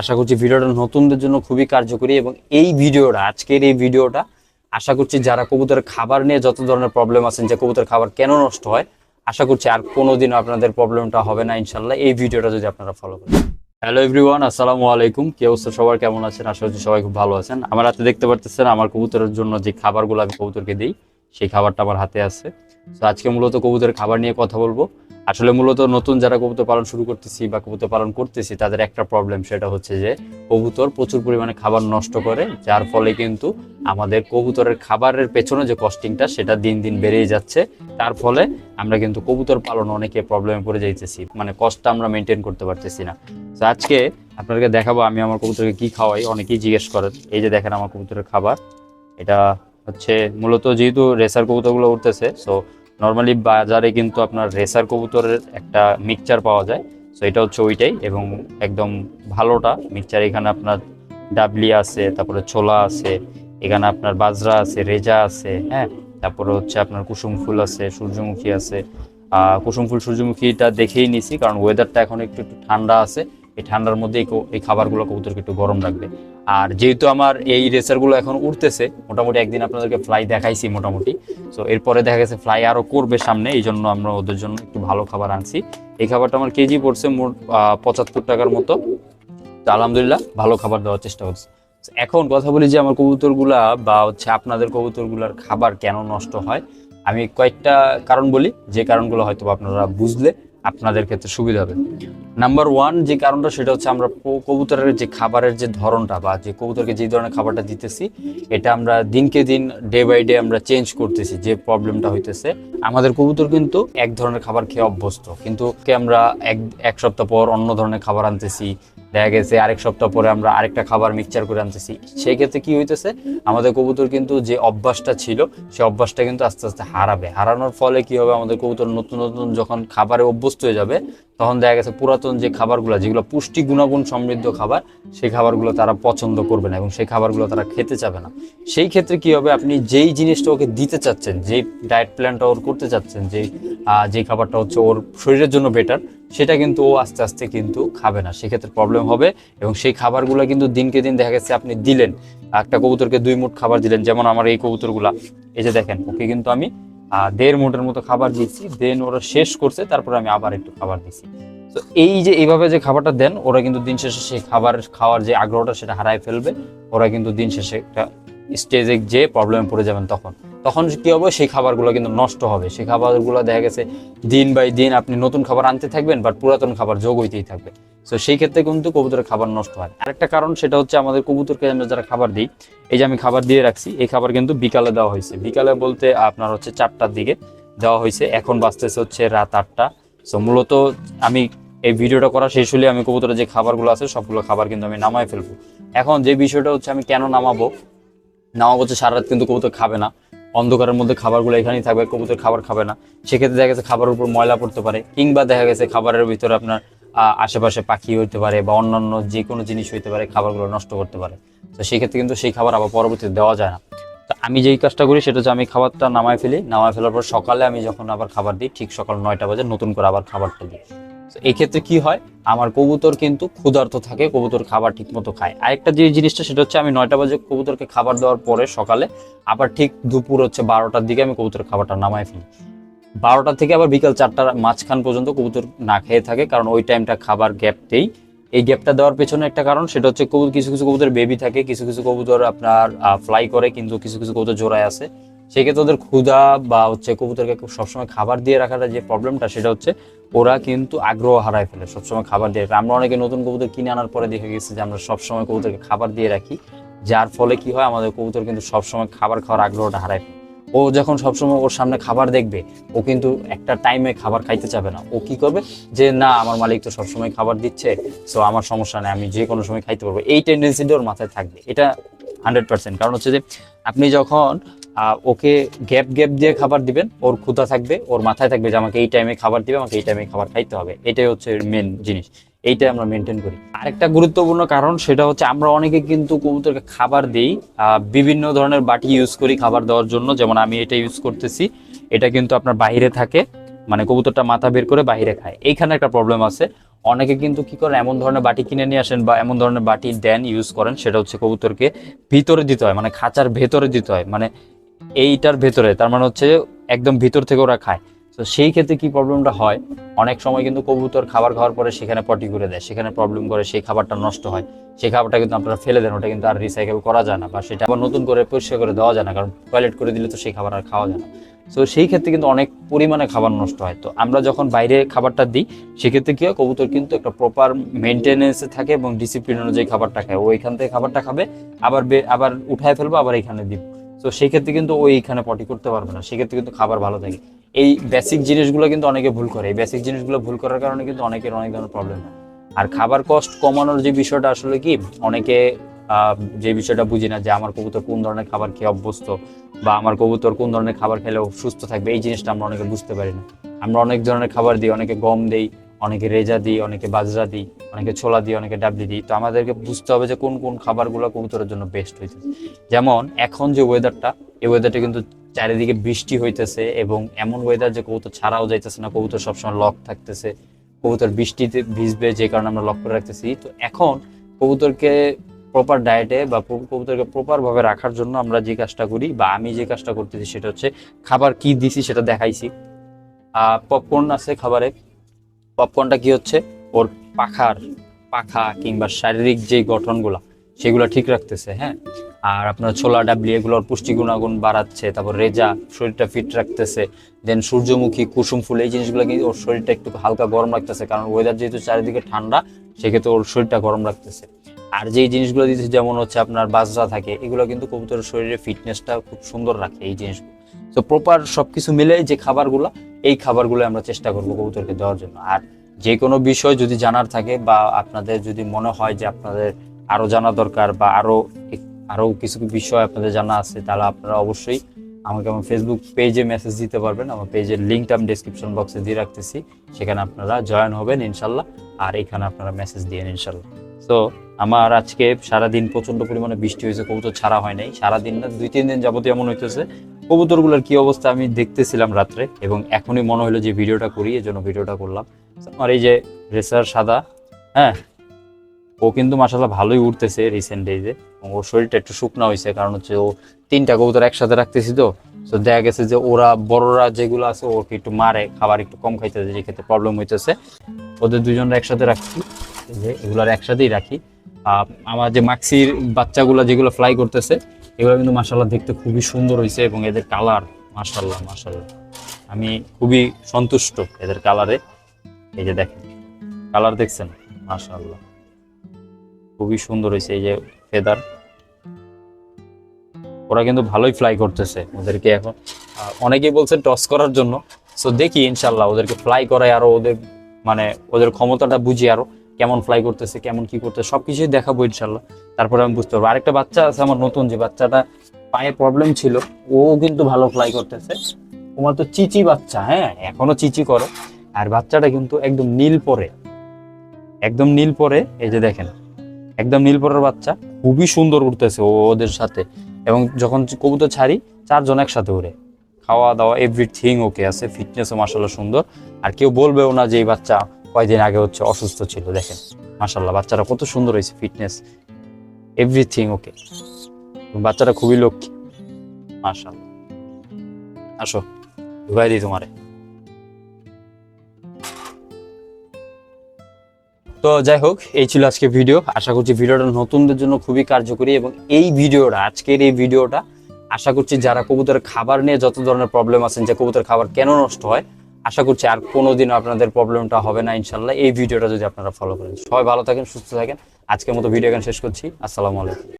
আশা করছি ভিডিওটা নতুনদের জন্য খুবই কার্যকরী এবং এই ভিডিওটা, আজকের এই ভিডিওটা, আশা করছি যারা কবুতরের খাবার নিয়ে যত ধরনের প্রবলেম আছেন, যে কবুতরের খাবার কেন নষ্ট হয়, আশা করছি আর কোনোদিন আপনাদের প্রবলেমটা হবে না ইনশাল্লাহ এই ভিডিওটা যদি আপনারা ফলো করেন। হ্যালো এভরিওয়ান আসসালামু আলাইকুম। কি অবস্থা? সবার কেমন আছেন? আশা করছি সবাই খুব ভালো আছেন। আমার হাতে দেখতে পারতেছেন, আমার কবুতরের জন্য যে খাবারগুলো আমি কবুতরকে দিই, সেই খাবারটা আমার হাতে আছে। তো আজকে মূলত কবুতরের খাবার নিয়ে কথা বলব। আসলে মূলত নতুন যারা কবুতর পালন শুরু করতেছি বা কবুতর পালন করতেছি, তাদের একটা প্রবলেম সেটা হচ্ছে যে, কবুতর প্রচুর পরিমাণে খাবার নষ্ট করে, যার ফলে কিন্তু আমাদের কবুতরের খাবারের পেছনে যে কস্টিংটা সেটা দিন দিন বেড়েই যাচ্ছে। তার ফলে আমরা কিন্তু কবুতর পালন অনেকে প্রবলেমে পড়ে যাইতেছি। মানে কষ্টটা আমরা মেনটেন করতে পারতেছি না। তো আজকে আপনাদেরকে দেখাবো আমি আমার কবুতরকে কি খাওয়াই। অনেকেই জিজ্ঞেস করেন, এই যে দেখেন আমার কবুতরের খাবার। এটা হচ্ছে মূলত যেহেতু রেসার কবুতরগুলো উঠতেছে সো নর্মালি বাজারে কিন্তু আপনার রেসার কবুতরের একটা মিক্সচার পাওয়া যায়। সো এটা হচ্ছে ওইটাই এবং একদম ভালোটা। মিক্সচার এখানে আপনার ডাবলি আছে, তারপরে ছোলা আছে, এখানে আপনার বাজরা আছে, রেজা আছে হ্যাঁ? তারপরে হচ্ছে আপনার কুসুম ফুল আছে, সূর্যমুখী আছে। কুসুম ফুল, সূর্যমুখীটা দেখেই নিছি কারণ ওয়েদারটা এখন একটু একটু ঠান্ডা আছে। এই ঠান্ডার মধ্যে এই খাবারগুলো কবুতরকে একটু গরম রাখবে। আর যেহেতু আমার এই রেসারগুলো এখন উঠতেছে মোটামুটি একদিন আপনাদেরকে ফ্লাই দেখাইছি মোটামুটি। সো এরপরে দেখা গেছে ফ্লাই আরও করবে সামনে, এই জন্য আমরা ওদের জন্য একটু ভালো খাবার আনছি। এই খাবারটা আমার কেজি পড়ছে মোট পঁচাত্তর টাকার মতো। তো আলহামদুলিল্লাহ ভালো খাবার দেওয়ার চেষ্টা করছি। এখন কথা বলি যে আমার কবুতরগুলা বা হচ্ছে আপনাদের কবুতরগুলার খাবার কেন নষ্ট হয়। আমি কয়েকটা কারণ বলি, যে কারণগুলো হয়তো আপনারা বুঝলে। আপনাদের ক্ষেত্রে সুবিধা হবে। নাম্বার ওয়ান যে কারণটা, সেটা হচ্ছে আমরা কবুতরের যে খাবারের যে ধরনটা বা যে কবুতরকে যে ধরনের খাবারটা দিতেছি, এটা আমরা দিনকে দিন ডে বাই ডে আমরা চেঞ্জ করতেছি, যে প্রবলেমটা হইতেছে। আমাদের কবুতর কিন্তু এক ধরনের খাবার খেয়ে অভ্যস্ত। কিন্তু আমরা এক এক সপ্তাহ পর অন্য ধরনের খাবার আনতেছি দেখা গেছে আরেক সপ্তাহ পরে আমরা আরেকটা খাবার মিক্সচার করে আনতেছি। সেই ক্ষেত্রে কি হইতেছে? আমাদের কবুতর কিন্তু যে অভ্যাসটা ছিল সেই অভ্যাসটা কিন্তু আস্তে আস্তে হারাবে। হারানোর ফলে কি হবে? আমাদের কবুতর নতুন নতুন যখন খাবারে অভ্যস্ত হয়ে যাবে তখন দেখা গেছে পুরাতন যে খাবারগুলো যেগুলো পুষ্টি গুণাগুণ সমৃদ্ধ খাবার সেই খাবারগুলো তারা পছন্দ করবে না এবং সেই খাবারগুলো তারা খেতে চাবে না। সেই ক্ষেত্রে কি হবে? আপনি যেই জিনিসটা ওকে দিতে চাচ্ছেন যেই ডায়েট প্ল্যানটা ওর করতে চাচ্ছেন আহ, যেই খাবারটা হচ্ছে ওর শরীরের জন্য বেটার সেটা কিন্তু ও আস্তে আস্তে কিন্তু খাবে না। সেক্ষেত্রে প্রবলেম হবে এবং সেই খাবারগুলো কিন্তু দিনকে দিন দেখা গেছে আপনি দিলেন, একটা কবুতরকে দুই মুঠ খাবার দিলেন, যেমন আমার এই কবুতরগুলা। এই যে দেখেন, ওকে কিন্তু আমি দেড় মুঠের মতো খাবার দিয়েছি দেন ওরা শেষ করছে, তারপরে আমি আবার একটু খাবার দিয়েছি। তো এই যে এইভাবে যে খাবারটা দেন, ওরা কিন্তু দিন শেষে সেই খাবার খাওয়ার যে আগ্রহটা সেটা হারায় ফেলবে, ওরা কিন্তু দিন শেষে একটা স্টেজে যে প্রবলেমে পড়ে যাবেন তখন। তখন কি হবে? সেই খাবারগুলো কিন্তু নষ্ট হবে। সেই খাবারগুলো দেখা গেছে, দিন বাই দিন আপনি নতুন খাবার আনতে থাকবেন বাট পুরাতন খাবার যোগ হইতেই থাকবে। তো সেই ক্ষেত্রে কিন্তু কবুতরের খাবার নষ্ট হয়। আরেকটা কারণ সেটা হচ্ছে আমাদের কবুতরকে আমরা যারা খাবার দিই, এই যে আমি খাবার দিয়ে রাখছি, এই খাবার কিন্তু বিকালে দেওয়া হয়েছে। বিকালে বলতে আপনার হচ্ছে চারটার দিকে দেওয়া হয়েছে। এখন বাঁচতেছে হচ্ছে রাত আটটা। সো মূলত আমি এই ভিডিওটা করা শেষ হলে আমি কবুতরের যে খাবারগুলো আছে, সবগুলো খাবার কিন্তু আমি নামায় ফেলব। এখন যে বিষয়টা হচ্ছে আমি কেন নামাবো নামাবো হচ্ছে সারা রাত কিন্তু কবুতর খাবে না। অন্ধকারের মধ্যে খাবারগুলো এখানেই থাকবে, কবুতর খাবার খাবে না। সেক্ষেত্রে দেখা গেছে খাবারের উপর ময়লা পড়তে পারে, কিংবা দেখা গেছে খাবারের ভিতরে আপনার আশেপাশে পাখি হইতে পারে বা অন্যান্য যে কোনো জিনিস হইতে পারে, খাবারগুলো নষ্ট করতে পারে। তো সেক্ষেত্রে কিন্তু সেই খাবার আবার পরবর্তীতে দেওয়া যায় না। তো আমি যেই কাজটা করি সেটা হচ্ছে আমি খাবারটা নামায় ফেলি, নামায় ফেলার পর সকালে আমি যখন আবার খাবার দিই, ঠিক সকাল নয়টা বাজে নতুন করে আবার খাবারটা দিই। তো এই ক্ষেত্রে কি হয়? আমার কবুতর কিন্তু ক্ষুধার্ত থাকে, কবুতর খাবার ঠিক মতো খায়। আরেকটা যে জিনিসটা, সেটা হচ্ছে আমি নয়টা বাজে কবুতরকে খাবার দেওয়ার পরে সকালে, আবার ঠিক দুপুর হচ্ছে বারোটার দিকে আমি কবুতরের খাবারটা নামাই ফেলি। বারোটা থেকে আবার বিকাল চারটার মাঝখান পর্যন্ত কবুতর না খেয়ে থাকে, কারণ ওই টাইমটা খাবার গ্যাপতেই এই গ্যাপটা দেওয়ার পেছনে একটা কারণ, সেটা হচ্ছে কবুতর কিছু কিছু কবুতর বেবি থাকে, কিছু কিছু কবুতর আপনার ফ্লাই করে, কিন্তু কিছু কিছু কবুতর জোড়ায় আছে সেক্ষেত্রে ওদের ক্ষুধা বা হচ্ছে কবুতরকে সবসময় খাবার দিয়ে রাখাটা যে প্রবলেমটা সেটা হচ্ছে ওরা কিন্তু আগ্রহ হারায় ফেলে, সবসময় খাবার দিয়ে রাখে। আমরা অনেকে নতুন কবুতর কিনে আনার পরে দেখে গেছি যে আমরা সবসময় কবুতরকে খাবার দিয়ে রাখি, যার ফলে কি হয় আমাদের কবুতর কিন্তু সবসময় খাবার খাওয়ার আগ্রহটা হারায় ফেলে। ও যখন সবসময় ওর সামনে খাবার দেখবে, ও কিন্তু একটা টাইমে খাবার খাইতে চাবে না। ও কি করবে? যে না, আমার মালিক তো সবসময় খাবার দিচ্ছে সো আমার সমস্যা নেই, আমি যে কোনো সময় খাইতে পারব। এই টেন্ডেন্সিটা ওর মাথায় থাকবে। এটা হান্ড্রেড পার্সেন্ট কারণ হচ্ছে যে আপনি যখন ওকে গ্যাপ গ্যাপ দিয়ে খাবার দিবেন। ওর ক্ষুধা থাকবে, ওর মাথায় থাকবে যে আমাকে এই টাইমে খাবার দিবে, আমাকে এই টাইমে খাবার খাইতে হবে। এটাই হচ্ছে মেন জিনিস। এইটাই আমরা মেনটেন করি। আরেকটা গুরুত্বপূর্ণ কারণ, সেটা হচ্ছে আমরা অনেকে কিন্তু কবুতরকে খাবার দিই বিভিন্ন ধরনের বাটি ইউজ করি খাবার দেওয়ার জন্য। যেমন আমি এটা ইউজ করতেছি, এটা কিন্তু আপনার বাইরে থাকে মানে কবুতরটা মাথা বের করে বাইরে খায়। এইখানে একটা প্রবলেম আছে। অনেকে কিন্তু কি করেন, এমন ধরনের বাটি কিনে নিয়ে আসেন বা এমন ধরনের বাটি দেন ইউজ করেন, সেটা হচ্ছে কবুতরকে ভিতরে দিতে হয় মানে খাঁচার ভেতরে দিতে হয়। মানে এইটার ভেতরে, তার মানে হচ্ছে একদম ভিতর থেকে ওরা খায়। তো সেই ক্ষেত্রে কি প্রবলেমটা হয়? অনেক সময় কিন্তু কবুতর খাবার খাওয়ার পরে সেখানে পটি করে দেয়, সেখানে প্রবলেম করে সেই খাবারটা নষ্ট হয়। সেই খাবারটা কিন্তু আপনারা ফেলে দেন, ওটা কিন্তু আর রিসাইকেল করা যায় না বা সেটা আবার নতুন করে পরিষ্কার করে দেওয়া যায় না, কারণ টয়লেট করে দিলে তো সেই খাবার আর খাওয়া যায় না। তো সেই ক্ষেত্রে কিন্তু অনেক পরিমাণে খাবার নষ্ট হয়। তো আমরা যখন বাইরে খাবারটা দিই, সেক্ষেত্রে কি হয়, কবুতর কিন্তু একটা প্রপার মেনটেনেন্সে থাকে এবং ডিসিপ্লিন অনুযায়ী খাবারটা খায়। ও এখান থেকে খাবারটা খাবে, আবার আবার উঠায় ফেলব, আবার এখানে দিব। তো সেই ক্ষেত্রে কিন্তু ওই এখানে পটি করতে পারবে না। সেক্ষেত্রে কিন্তু খাবার ভালো থাকে। এই বেসিক জিনিসগুলো কিন্তু অনেকে ভুল করে। এই বেসিক জিনিসগুলো ভুল করার কারণে কিন্তু অনেকের অনেক ধরনের প্রবলেম হয়। আর খাবার কষ্ট কমানোর যে বিষয়টা আসলে কি, অনেকে যে বিষয়টা বুঝি না যে আমার কবুতর কোন ধরনের খাবার খেয়ে অভ্যস্ত বা আমার কবুতর কোন ধরনের খাবার খেলে সুস্থ থাকবে, এই জিনিসটা আমরা অনেকে বুঝতে পারি না। আমরা অনেক ধরনের খাবার দিই, অনেকে গম দেই অনেকে রেজা দিই, অনেকে বাজরা দিই, অনেকে ছোলা দিই, অনেকে ডাবলি দিই। তো আমাদেরকে বুঝতে হবে যে কোন কোন খাবারগুলো কবুতরের জন্য বেস্ট হইতেছে। যেমন এখন যে ওয়েদারটা এই ওয়েদারটা কিন্তু চারিদিকে বৃষ্টি হইতেছে এবং এমন ওয়েদার যে কবুতর ছাড়াও যাইতেছে না, কবুতর সবসময় লক থাকতেছে, কবুতর বৃষ্টিতে ভিজবে যে কারণে আমরা লক করে রাখতেছি। তো এখন কবুতরকে প্রপার ডায়েটে বা কবুতরকে প্রপারভাবে রাখার জন্য আমরা যে কাজটা করি বা আমি যে কাজটা করতেছি সেটা হচ্ছে খাবার কি দিছি সেটা দেখাইছি। পপকর্ন আছে খাবারে পপকর্নটা কি হচ্ছে? ওর পাখার, পাখা কিংবা শারীরিক যে গঠনগুলা, সেগুলো ঠিক রাখতেছে হ্যাঁ? আর আপনার ছোলা, ডাবলি এগুলোর পুষ্টি গুণাগুণ বাড়াচ্ছে, তারপর রেজা শরীরটা ফিট রাখতেছে দেন সূর্যমুখী, কুসুম ফুল, এই জিনিসগুলো কিন্তু ওর শরীরটা একটু হালকা গরম রাখতেছে, কারণ ওয়েদার যেহেতু চারিদিকে ঠান্ডা, সেক্ষেত্রে ওর শরীরটা গরম রাখতেছে। আর যেই জিনিসগুলো দিচ্ছে যেমন হচ্ছে আপনার বাজরা থাকে, এগুলো কিন্তু কবুতরের শরীরে ফিটনেসটা খুব সুন্দর রাখে, এই জিনিসগুলো। তো প্রপার সবকিছু মিলে যে খাবারগুলো, এই খাবারগুলো আমরা চেষ্টা করব কবুতরকে দেওয়ার জন্য। আর যে কোনো বিষয় যদি জানার থাকে বা আপনাদের যদি মনে হয় যে আপনাদের আরও জানা দরকার বা আরও আরও কিছু বিষয় আপনাদের জানা আছে, তাহলে আপনারা অবশ্যই আমাকে আমার ফেসবুক পেজে মেসেজ দিতে পারবেন। আমার পেজের লিঙ্কটা আমি ডিসক্রিপশন বক্সে দিয়ে রাখতেছি। সেখানে আপনারা জয়েন হবেন ইনশাল্লাহ। আর এখানে আপনারা মেসেজ দিয়েন ইনশাল্লাহ। তো আমার আজকে সারাদিন প্রচণ্ড পরিমাণে বৃষ্টি হয়েছে, কবুতর ছাড়া হয় নাই। সারাদিন না, দুই, তিন দিন যাবতীয় এমন হইতেছে কবুতরগুলোর কি অবস্থা আমি দেখতেছিলাম রাত্রে এবং এখনই মনে হলো যে ভিডিওটা করি জন্য ভিডিওটা করলাম। আমার এই যে রেসার সাদা হ্যাঁ ও কিন্তু মাসাল্লাহ ভালোই উঠতেছে রিসেন্ট ডেজে এবং ওর শরীরটা একটু শুকনা হয়েছে কারণ হচ্ছে ও তিনটা কবুতর একসাথে রাখতেছি তো। তো দেখা গেছে যে ওরা, বড়রা যেগুলো আছে, ওকে একটু মারে, খাবার একটু কম খাইতেছে, যে ক্ষেত্রে প্রবলেম হইতেছে। ওদের দুজনরা একসাথে রাখছি যে এগুলোর একসাথেই রাখি। আমার যে মাক্সির বাচ্চাগুলো যেগুলো ফ্লাই করতেছে এগুলো কিন্তু মাসাল্লাহ দেখতে খুবই সুন্দর হয়েছে এবং এদের কালার মাসাল্লাহ মাসাল্লাহ আমি খুবই সন্তুষ্ট এদের কালারে। এই যে দেখেন, কালার দেখছেন? মাসাল্লাহ খুবই সুন্দর হয়েছে এই যে ফেদার। ওরা কিন্তু ভালোই ফ্লাই করতেছে ওদেরকে এখন। অনেকেই বলছেন টস করার জন্য। সো দেখি ইনশাল্লাহ ওদেরকে ফ্লাই করায় আরও ওদের মানে ওদের ক্ষমতাটা বুঝি আরও। কেমন ফ্লাই করতেছে, কেমন কি করতেছে, সবকিছুই দেখাবো ইনশাল্লাহ। তারপরে আমি বুঝতে পারব। আরেকটা বাচ্চা আছে আমার নতুন, যে বাচ্চাটা পায়ে প্রবলেম ছিল, ও কিন্তু ভালো ফ্লাই করতেছে। তোমার তো চিচি বাচ্চা হ্যাঁ? এখনও চিচি করে। আর বাচ্চাটা কিন্তু একদম নীল পরে। একদম নীল পরে, এই যে দেখেন, একদম নীল পরের বাচ্চা। খুবই সুন্দর উঠতেছে ওদের সাথে। এবং যখন কবুতর ছাড়ি, চারজন একসাথে উড়ে খাওয়া দাওয়া এভরিথিং ওকে আছে ফিটনেসও মাসাল্লাহ সুন্দর। আর কেউ বলবেও না যে এই বাচ্চা কয়দিন আগে হচ্ছে অসুস্থ ছিল, দেখেন। মাসাল্লাহ বাচ্চারা কত সুন্দর হয়েছে ফিটনেস এভরিথিং ওকে বাচ্চাটা খুবই লক্ষ্মী মাসাল্লাহ আসো ঢুকাই দিই তোমারে। তো যাই হোক, এই ছিল আজকে ভিডিও। আশা করছি ভিডিওটা নতুনদের জন্য খুবই কার্যকরী এবং এই ভিডিওটা, আজকের এই ভিডিওটা, আশা করছি যারা কবুতরের খাবার নিয়ে যত ধরনের প্রবলেম আছেন, যে কবুতরের খাবার কেন নষ্ট হয় আশা করছি আর কোনোদিনও আপনাদের প্রবলেমটা হবে না ইনশাল্লাহ এই ভিডিওটা যদি আপনারা ফলো করেন। সবাই ভালো থাকেন, সুস্থ থাকেন। আজকের মতো ভিডিও এখানে শেষ করছি। আসসালামু আলাইকুম।